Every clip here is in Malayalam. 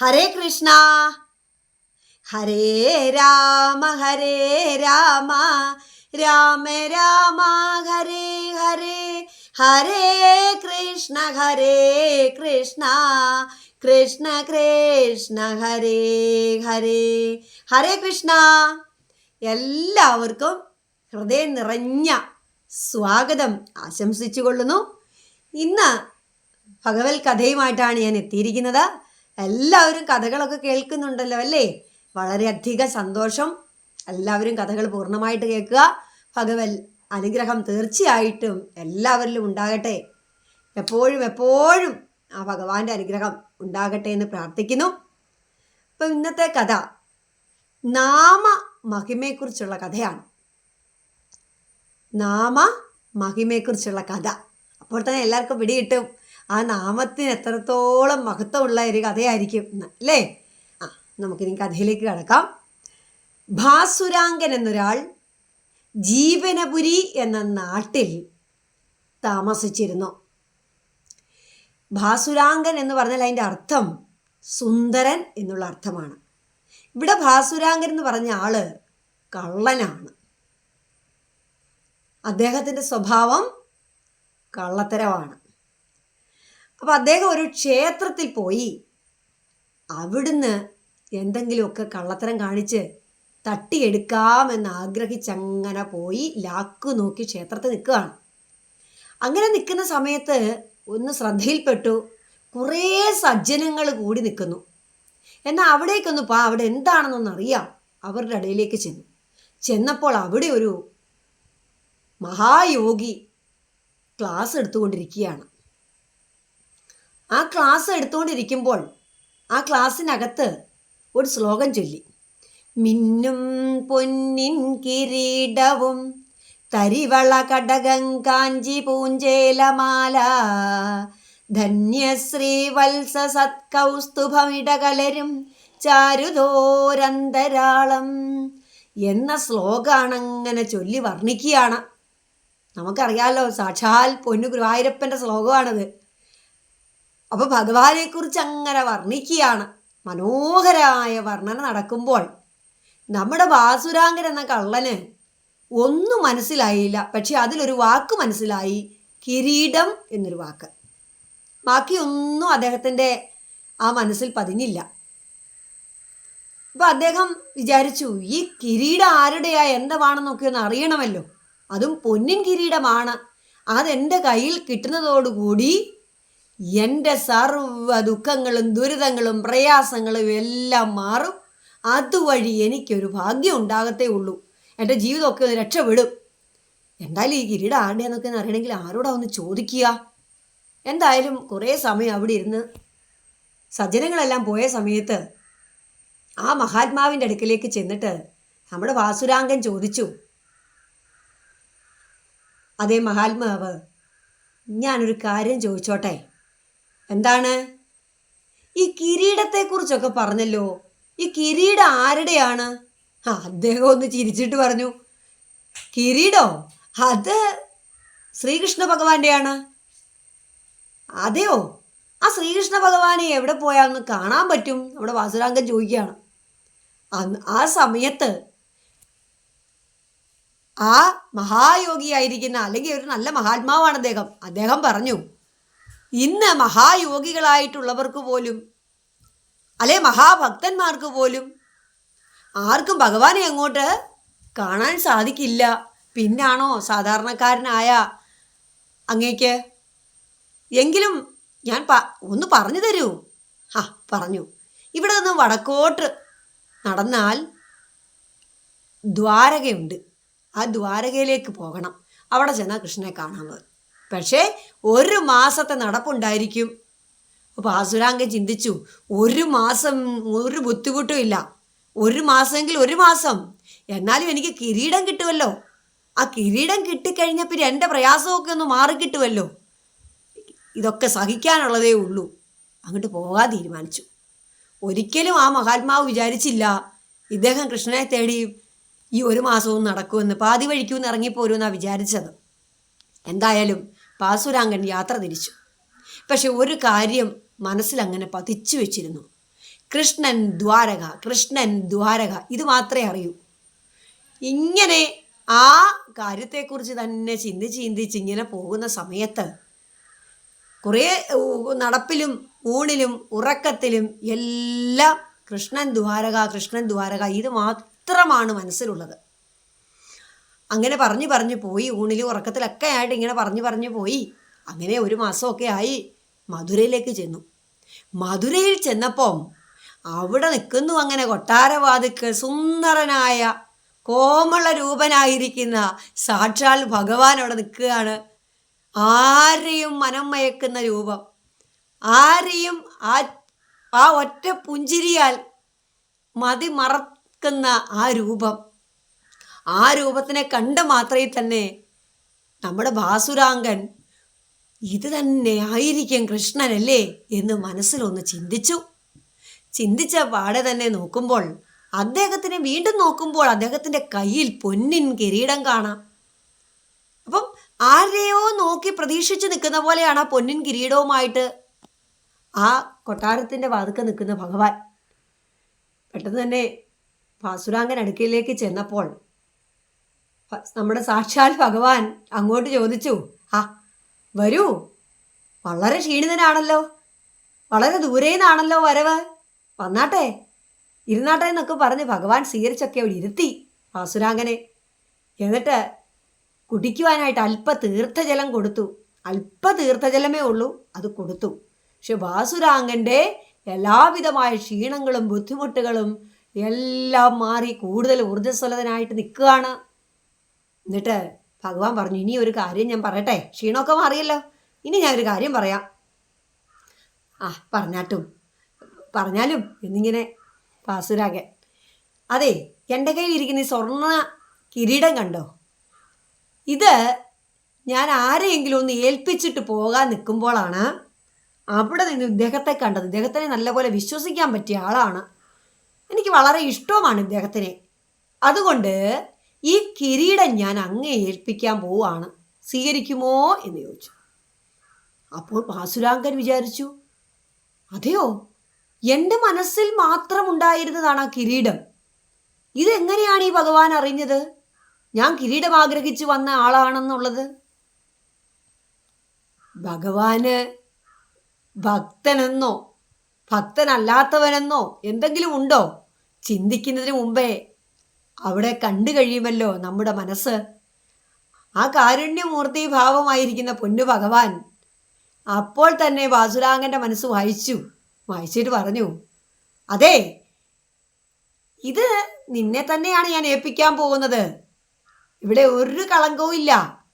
ഹരേ കൃഷ്ണ. ഹരേ രാമ ഹരേ രാമ. രാമ രാമ ഹരേ ഹരേ. ഹരേ കൃഷ്ണ ഹരേ കൃഷ്ണ. കൃഷ്ണ കൃഷ്ണ ഹരേ ഹരേ. ഹരേ കൃഷ്ണ. എല്ലാവർക്കും ഹൃദയം നിറഞ്ഞ സ്വാഗതം ആശംസിച്ചു കൊള്ളുന്നു ഇന്ന് ഭഗവത് കഥയുമായിട്ടാണ് ഞാൻ എത്തിയിരിക്കുന്നത്. എല്ലാവരും കഥകളൊക്കെ കേൾക്കുന്നുണ്ടല്ലോ അല്ലേ? വളരെയധികം സന്തോഷം. എല്ലാവരും കഥകൾ പൂർണമായിട്ട് കേൾക്കുക. ഭഗവൽ അനുഗ്രഹം തീർച്ചയായിട്ടും എല്ലാവരിലും ഉണ്ടാകട്ടെ. എപ്പോഴും എപ്പോഴും ആ ഭഗവാന്റെ അനുഗ്രഹം ഉണ്ടാകട്ടെ എന്ന് പ്രാർത്ഥിക്കുന്നു. ഇപ്പൊ ഇന്നത്തെ കഥ നാമ മഹിമയെക്കുറിച്ചുള്ള കഥയാണ്. നാമ മഹിമയെക്കുറിച്ചുള്ള കഥ. അപ്പോൾ തന്നെ എല്ലാവർക്കും പിടികിട്ടും. ആ നാമത്തിന് എത്രത്തോളം മഹത്വമുള്ള ഒരു കഥയായിരിക്കും എന്ന് അല്ലേ? ആ നമുക്കിനി കഥയിലേക്ക് കടക്കാം. ഭാസുരാങ്കൻ എന്നൊരാൾ ജീവനപുരി എന്ന നാട്ടിൽ താമസിച്ചിരുന്നു. ഭാസുരാങ്കൻ എന്ന് പറഞ്ഞാൽ അതിന്റെ അർത്ഥം സുന്ദരൻ എന്നുള്ള അർത്ഥമാണ്. ഇവിടെ ഭാസുരാങ്കൻ എന്ന് പറഞ്ഞ ആൾ കള്ളനാണ്. അദ്ദേഹത്തിന്റെ സ്വഭാവം കള്ളത്തരമാണ്. അപ്പം അദ്ദേഹം ഒരു ക്ഷേത്രത്തിൽ പോയി. അവിടുന്ന് എന്തെങ്കിലുമൊക്കെ കള്ളത്തരം കാണിച്ച് തട്ടിയെടുക്കാമെന്ന് ആഗ്രഹിച്ചങ്ങനെ പോയി ലാക്ക് നോക്കി ക്ഷേത്രത്തിൽ നിൽക്കുകയാണ്. അങ്ങനെ നിൽക്കുന്ന സമയത്ത് ഒന്ന് ശ്രദ്ധയിൽപ്പെട്ടു. കുറേ സജ്ജനങ്ങൾ കൂടി നിൽക്കുന്നു. എന്നാൽ അവിടേക്കൊന്ന് പാ അവിടെ എന്താണെന്നൊന്ന് അറിയാം. അവരുടെ ഇടയിലേക്ക് ചെന്നു. ചെന്നപ്പോൾ അവിടെ ഒരു മഹായോഗി ക്ലാസ് എടുത്തുകൊണ്ടിരിക്കുകയാണ്. ആ ക്ലാസ് എടുത്തുകൊണ്ടിരിക്കുമ്പോൾ ആ ക്ലാസ്സിനകത്ത് ഒരു ശ്ലോകം ചൊല്ലി. മിന്നും പൊന്നിൻ കിരീടവും തരിവള കടകം കാഞ്ചി പൂഞ്ചേലമാല. ധന്യശ്രീ വത്സ സത്കൗസ്തുഭമിടകലരും ചാരുതോരന്തരാളം എന്ന ശ്ലോകാണങ്ങനെ ചൊല്ലി വർണിക്കുകയാണ്. നമുക്കറിയാലോ സാക്ഷാൽ പൊന്നു ഗുരുവായൂരപ്പന്റെ ശ്ലോകമാണത്. അപ്പൊ ഭഗവാനെ കുറിച്ച് അങ്ങനെ വർണിക്കുകയാണ്. മനോഹരമായ വർണന നടക്കുമ്പോൾ നമ്മുടെ ബാസുരാങ്കൻ എന്ന കള്ളന് ഒന്നും മനസ്സിലായില്ല. പക്ഷെ അതിലൊരു വാക്ക് മനസ്സിലായി. കിരീടം എന്നൊരു വാക്ക്. ബാക്കിയൊന്നും അദ്ദേഹത്തിന്റെ ആ മനസ്സിൽ പതിഞ്ഞില്ല. അപ്പൊ അദ്ദേഹം വിചാരിച്ചു ഈ കിരീടം ആരുടെയാ? എന്താണെന്നൊക്കെ ഒന്ന് അറിയണമല്ലോ. അതും പൊന്നിൻ കിരീടമാണ്. അതെന്റെ കയ്യിൽ കിട്ടുന്നതോടുകൂടി എന്റെ സർവ ദുഃഖങ്ങളും ദുരിതങ്ങളും പ്രയാസങ്ങളും എല്ലാം മാറും. അതുവഴി എനിക്കൊരു ഭാഗ്യം ഉണ്ടാകത്തേ ഉള്ളൂ. എന്റെ ജീവിതമൊക്കെ ഒന്ന് രക്ഷപ്പെടും. എന്തായാലും ഈ കിരീട ആരുടെയാന്നൊക്കെ അറിയണമെങ്കിൽ ആരോടാ ഒന്ന് ചോദിക്കുക. എന്തായാലും കുറേ സമയം അവിടെ ഇരുന്ന് സജ്ജനങ്ങളെല്ലാം പോയ സമയത്ത് ആ മഹാത്മാവിന്റെ അടുക്കലേക്ക് ചെന്നിട്ട് നമ്മുടെ വാസുരാംഗൻ ചോദിച്ചു. അതേ മഹാത്മാവ് ഞാനൊരു കാര്യം ചോദിച്ചോട്ടെ? എന്താണ്? ഈ കിരീടത്തെക്കുറിച്ചൊക്കെ പറഞ്ഞല്ലോ. ഈ കിരീടം ആരുടെയാണ്? അദ്ദേഹം ഒന്ന് ചിരിച്ചിട്ട് പറഞ്ഞു. കിരീടോ? അത് ശ്രീകൃഷ്ണ ഭഗവാന്റെയാണ്. അതെയോ? ആ ശ്രീകൃഷ്ണ ഭഗവാനെ എവിടെ പോയാന്ന് കാണാൻ പറ്റും? നമ്മുടെ വാസുരാംഗം ചോദിക്കുകയാണ്. ആ സമയത്ത് ആ മഹായോഗിയായിരിക്കുന്ന അല്ലെങ്കിൽ ഒരു നല്ല മഹാത്മാവാണ് അദ്ദേഹം. അദ്ദേഹം പറഞ്ഞു ഇന്ന് മഹായോഗികളായിട്ടുള്ളവർക്ക് പോലും അല്ലെ മഹാഭക്തന്മാർക്ക് പോലും ആർക്കും ഭഗവാനെ അങ്ങോട്ട് കാണാൻ സാധിക്കില്ല. പിന്നാണോ സാധാരണക്കാരനായ അങ്ങേക്ക്? എങ്കിലും ഞാൻ പ ഒന്ന് പറഞ്ഞു തരൂ. ആ പറഞ്ഞു. ഇവിടെ നിന്ന് വടക്കോട്ട് നടന്നാൽ ദ്വാരകയുണ്ട്. ആ ദ്വാരകയിലേക്ക് പോകണം. അവിടെ ചെന്നാൽ കൃഷ്ണനെ കാണാൻ പക്ഷേ ഒരു മാസത്തെ നടപ്പുണ്ടായിരിക്കും. അപ്പോൾ ആസുരാങ്ക ചിന്തിച്ചു ഒരു മാസം ഒരു ബുദ്ധിമുട്ടും ഇല്ല. ഒരു മാസമെങ്കിൽ ഒരു മാസം. എന്നാലും എനിക്ക് കിരീടം കിട്ടുമല്ലോ. ആ കിരീടം കിട്ടിക്കഴിഞ്ഞ പിന്നെ എന്റെ പ്രയാസമൊക്കെ ഒന്ന് മാറിക്കിട്ടുമല്ലോ ഇതൊക്കെ സഹിക്കാനുള്ളതേ ഉള്ളൂ. അങ്ങോട്ട് പോകാൻ തീരുമാനിച്ചു. ഒരിക്കലും ആ മഹാത്മാവ് വിചാരിച്ചില്ല ഇദ്ദേഹം കൃഷ്ണനെ തേടി ഈ ഒരു മാസവും നടക്കുമെന്ന്. പാതി വഴിക്കുമെന്ന് ഇറങ്ങിപ്പോരുമെന്നാണ് വിചാരിച്ചത്. എന്തായാലും പാസുരാങ്കൻ യാത്ര തിരിച്ചു. പക്ഷെ ഒരു കാര്യം മനസ്സിലങ്ങനെ പതിച്ചു വെച്ചിരുന്നു. കൃഷ്ണൻ ദ്വാരക കൃഷ്ണൻ ദ്വാരക ഇത് മാത്രമേ അറിയൂ. ഇങ്ങനെ ആ കാര്യത്തെക്കുറിച്ച് തന്നെ ചിന്തിച്ച് ചിന്തിച്ച് ഇങ്ങനെ പോകുന്ന സമയത്ത് കുറേ നടപ്പിലും ഊണിലും ഉറക്കത്തിലും എല്ലാം കൃഷ്ണൻ ദ്വാരക കൃഷ്ണൻ ദ്വാരക ഇത് മാത്രമാണ് മനസ്സിലുള്ളത്. അങ്ങനെ പറഞ്ഞു പറഞ്ഞു പോയി. ഊണിലും ഉറക്കത്തിലൊക്കെ ആയിട്ട് ഇങ്ങനെ പറഞ്ഞു പറഞ്ഞു പോയി. അങ്ങനെ ഒരു മാസമൊക്കെ ആയി മധുരയിലേക്ക് ചെന്നു. മധുരയിൽ ചെന്നപ്പം അവിടെ നിൽക്കുന്നു അങ്ങനെ കൊട്ടാരവാദിക്ക് സുന്ദരനായ കോമള രൂപനായിരിക്കുന്ന സാക്ഷാൽ ഭഗവാൻ അവിടെ നിൽക്കുകയാണ്. ആരെയും മനം മയക്കുന്ന രൂപം. ആരെയും ആ ആ ഒറ്റ പുഞ്ചിരിയാൽ മതി മറക്കുന്ന ആ രൂപം. ആ രൂപത്തിനെ കണ്ട മാത്രയിൽ തന്നെ നമ്മുടെ ഭാസുരാങ്കൻ ഇത് തന്നെ ആയിരിക്കും കൃഷ്ണനല്ലേ എന്ന് മനസ്സിലൊന്ന് ചിന്തിച്ചു. ചിന്തിച്ച പാടെ തന്നെ നോക്കുമ്പോൾ അദ്ദേഹത്തിനെ വീണ്ടും നോക്കുമ്പോൾ അദ്ദേഹത്തിന്റെ കയ്യിൽ പൊന്നിൻ കിരീടം കാണാം. അപ്പം ആരെയോ നോക്കി പ്രതീക്ഷിച്ച് നിൽക്കുന്ന പോലെയാണ് ആ പൊന്നിൻ കിരീടവുമായിട്ട് ആ കൊട്ടാരത്തിന്റെ വാതുക്ക നിൽക്കുന്ന ഭഗവാൻ. പെട്ടെന്ന് തന്നെ ഭാസുരാങ്കൻ അടുക്കയിലേക്ക് ചെന്നപ്പോൾ നമ്മുടെ സാക്ഷാൽ ഭഗവാൻ അങ്ങോട്ട് ചോദിച്ചു ആ വരൂ. വളരെ ക്ഷീണിതനാണല്ലോ. വളരെ ദൂരെ നിന്നാണല്ലോ വരവ്. വന്നാട്ടെ. ഇരുന്നാട്ടെ എന്നൊക്കെ പറഞ്ഞ് ഭഗവാൻ സ്വീകരിച്ചൊക്കെ അവിടെ ഇരുത്തി ആസുരാങ്കനെ എന്നിട്ട് കുടിക്കുവാനായിട്ട് അല്പ തീർത്ഥജലം കൊടുത്തു. അല്പ തീർത്ഥജലമേ ഉള്ളൂ അത് കൊടുത്തു. പക്ഷെ വാസുരാങ്കന്റെ എല്ലാവിധമായ ക്ഷീണങ്ങളും ബുദ്ധിമുട്ടുകളും എല്ലാം മാറി കൂടുതൽ ഊർജസ്വലതനായിട്ട് നിൽക്കുകയാണ്. എന്നിട്ട് ഭഗവാൻ പറഞ്ഞു ഇനി ഒരു കാര്യം ഞാൻ പറയട്ടെ. ക്ഷീണമൊക്കെ മാറിയല്ലോ. ഇനി ഞാൻ ഒരു കാര്യം പറയാം. ആ പറഞ്ഞാട്ടും പറഞ്ഞാലും എന്നിങ്ങനെ പാസുരാകൻ അതെ എന്റെ കയ്യിൽ ഇരിക്കുന്ന ഈ സ്വർണ കിരീടം കണ്ടോ? ഇത് ഞാൻ ആരെയെങ്കിലും ഒന്ന് ഏൽപ്പിച്ചിട്ട് പോകാൻ നിൽക്കുമ്പോഴാണ് അവിടെ നിന്ന് ഇദ്ദേഹത്തെ കണ്ടത്. ഇദ്ദേഹത്തിനെ നല്ലപോലെ വിശ്വസിക്കാൻ പറ്റിയ ആളാണ്. എനിക്ക് വളരെ ഇഷ്ടവുമാണ് ഇദ്ദേഹത്തിനെ. അതുകൊണ്ട് ഈ കിരീടം ഞാൻ അങ്ങേ ഏൽപ്പിക്കാൻ പോവുകയാണ് സ്വീകരിക്കുമോ എന്ന് ചോദിച്ചു. അപ്പോൾ പാസുരാങ്കൻ വിചാരിച്ചു അതെയോ? എന്റെ മനസ്സിൽ മാത്രം ഉണ്ടായിരുന്നതാണ് ആ കിരീടം. ഇതെങ്ങനെയാണ് ഈ ഭഗവാൻ അറിഞ്ഞത്? ഞാൻ കിരീടം ആഗ്രഹിച്ചു വന്ന ആളാണെന്നുള്ളത്? ഭഗവാന് ഭക്തനെന്നോ ഭക്തനല്ലാത്തവനെന്നോ എന്തെങ്കിലും ഉണ്ടോ? ചിന്തിക്കുന്നതിന് മുമ്പേ അവിടെ കണ്ടു കഴിയുമല്ലോ നമ്മുടെ മനസ്സ്. ആ കാരുണ്യമൂർത്തി ഭാവമായിരിക്കുന്ന പൊന്നു ഭഗവാൻ അപ്പോൾ തന്നെ വാസുരാങ്ങന്റെ മനസ്സ് വായിച്ചു. വായിച്ചിട്ട് പറഞ്ഞു അതെ ഇത് നിന്നെ തന്നെയാണ് ഞാൻ ഏൽപ്പിക്കാൻ പോകുന്നത്. ഇവിടെ ഒരു കളങ്കവും ഇല്ല.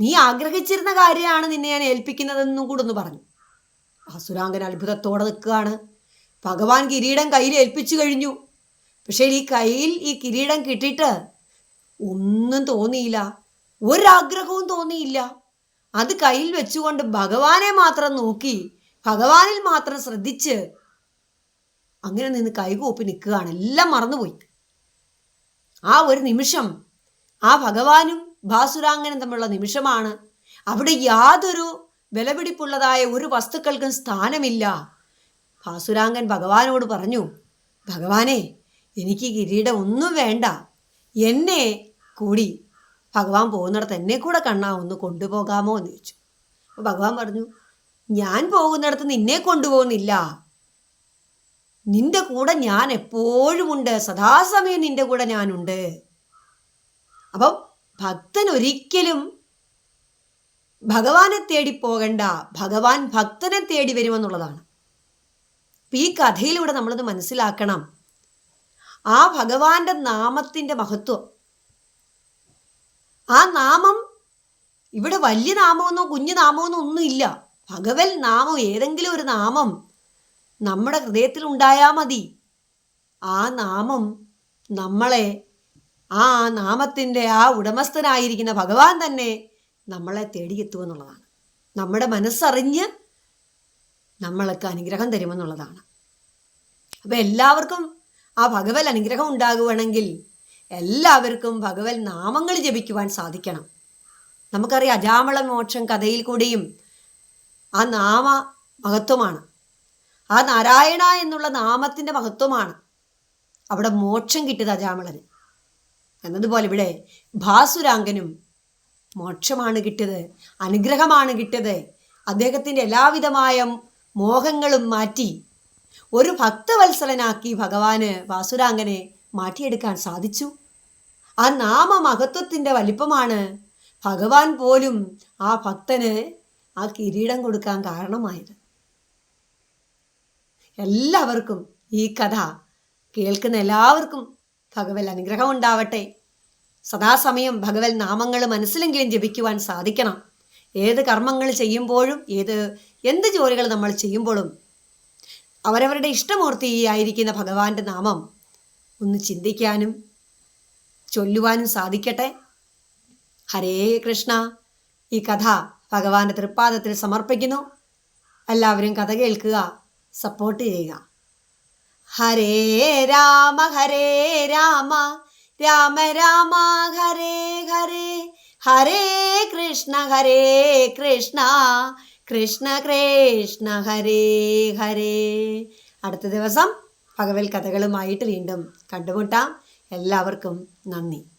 നീ ആഗ്രഹിച്ചിരുന്ന കാര്യമാണ് നിന്നെ ഞാൻ ഏൽപ്പിക്കുന്നതെന്നും കൂടെ ഒന്ന് പറഞ്ഞു. വാസുരാങ്കൻ അത്ഭുതത്തോടെ നിൽക്കുകയാണ്. ഭഗവാൻ കിരീടം കയ്യിൽ ഏൽപ്പിച്ചു കഴിഞ്ഞു. പക്ഷേ ഈ കയ്യിൽ ഈ കിരീടം കിട്ടിയിട്ട് ഒന്നും തോന്നിയില്ല. ഒരാഗ്രഹവും തോന്നിയില്ല. അത് കയ്യിൽ വെച്ചുകൊണ്ട് ഭഗവാനെ മാത്രം നോക്കി ഭഗവാനിൽ മാത്രം ശ്രദ്ധിച്ച് അങ്ങനെ നിന്ന് കൈകൂപ്പി നിൽക്കുകയാണ്. എല്ലാം മറന്നുപോയി. ആ ഒരു നിമിഷം ആ ഭഗവാനും ഭാസുരാങ്കനും തമ്മിലുള്ള നിമിഷമാണ്. അവിടെ യാതൊരു വിലപിടിപ്പുള്ളതായ ഒരു വസ്തുക്കൾക്കും സ്ഥാനമില്ല. ഭാസുരാങ്കൻ ഭഗവാനോട് പറഞ്ഞു ഭഗവാനെ എനിക്ക് കിരീടം ഒന്നും വേണ്ട. എന്നെ കൂടി ഭഗവാൻ പോകുന്നിടത്ത് എന്നെ കൂടെ കണ്ണാ ഒന്ന് കൊണ്ടുപോകാമോ എന്ന് ചോദിച്ചു. അപ്പോൾ ഭഗവാൻ പറഞ്ഞു ഞാൻ പോകുന്നിടത്ത് നിന്നെ കൊണ്ടുപോകുന്നില്ല. നിന്റെ കൂടെ ഞാൻ എപ്പോഴും ഉണ്ട്. സദാസമയം നിന്റെ കൂടെ ഞാനുണ്ട്. അപ്പം ഭക്തൻ ഒരിക്കലും ഭഗവാനെ തേടി പോകണ്ട. ഭഗവാൻ ഭക്തനെ തേടി വരുമെന്നുള്ളതാണ്. ഈ കഥയിലൂടെ നമ്മളത് മനസ്സിലാക്കണം. ആ ഭഗവാന്റെ നാമത്തിന്റെ മഹത്വം. ആ നാമം ഇവിടെ വലിയ നാമമെന്നോ കുഞ്ഞു നാമമെന്നോ ഒന്നുമില്ല ഭഗവൽ നാമം ഏതെങ്കിലും ഒരു നാമം നമ്മുടെ ഹൃദയത്തിൽ ഉണ്ടായാൽ മതി. ആ നാമം നമ്മളെ ആ നാമത്തിന്റെ ആ ഉടമസ്ഥനായിരിക്കുന്ന ഭഗവാൻ തന്നെ നമ്മളെ തേടിയെത്തുമെന്നുള്ളതാണ് നമ്മുടെ മനസ്സറിഞ്ഞ് നമ്മൾക്ക് അനുഗ്രഹം തരുമെന്നുള്ളതാണ്. അപ്പം എല്ലാവർക്കും ആ ഭഗവൽ അനുഗ്രഹം ഉണ്ടാകുവാണെങ്കിൽ എല്ലാവർക്കും ഭഗവൽ നാമങ്ങൾ ജപിക്കുവാൻ സാധിക്കണം. നമുക്കറിയാം അജാമള മോക്ഷം കഥയിൽ കൂടിയും ആ നാമ മഹത്വമാണ്. ആ നാരായണ എന്നുള്ള നാമത്തിന്റെ മഹത്വമാണ് അവിടെ മോക്ഷം കിട്ടിയത് അജാമളന്. എന്നതുപോലെ ഇവിടെ ഭാസുരാംഗനും മോക്ഷമാണ് കിട്ടിയത് അനുഗ്രഹമാണ് കിട്ടിയത്. അദ്ദേഹത്തിന്റെ എല്ലാവിധമായ മോഹങ്ങളും മാറ്റി ഒരു ഭക്തവത്സലനാക്കി ഭഗവാന് വാസുരാങ്കനെ മാറ്റിയെടുക്കാൻ സാധിച്ചു. ആ നാമമഹത്വത്തിന്റെ വലിപ്പമാണ് ഭഗവാൻ പോലും ആ ഭക്തന് ആ കിരീടം കൊടുക്കാൻ കാരണമായത്. എല്ലാവർക്കും ഈ കഥ കേൾക്കുന്ന എല്ലാവർക്കും ഭഗവൽ അനുഗ്രഹം ഉണ്ടാവട്ടെ. സദാസമയം ഭഗവൽ നാമങ്ങൾ മനസ്സിലെങ്കിലും ജപിക്കുവാൻ സാധിക്കണം. ഏത് കർമ്മങ്ങൾ ചെയ്യുമ്പോഴും ഏത് എന്ത് ജോലികൾ നമ്മൾ ചെയ്യുമ്പോഴും അവരവരുടെ ഇഷ്ടമൂർത്തിയായിരിക്കുന്ന ഭഗവാന്റെ നാമം ഒന്ന് ചിന്തിക്കാനും ചൊല്ലുവാനും സാധിക്കട്ടെ. ഹരേ കൃഷ്ണ. ഈ കഥ ഭഗവാന്റെ തൃപ്പാദത്തിൽ സമർപ്പിക്കുന്നു. എല്ലാവരും കഥ കേൾക്കുക സപ്പോർട്ട് ചെയ്യുക. ഹരേ രാമ ഹരേ രാമ. രാമ രാമ ഹരേ ഹരേ. ഹരേ കൃഷ്ണ ഹരേ കൃഷ്ണ. കൃഷ്ണ കൃഷ്ണ ഹരേ ഹരേ. അടുത്ത ദിവസം പകവൽ കഥകളുമായിട്ട് വീണ്ടും കണ്ടുമുട്ടാം. എല്ലാവർക്കും നന്ദി.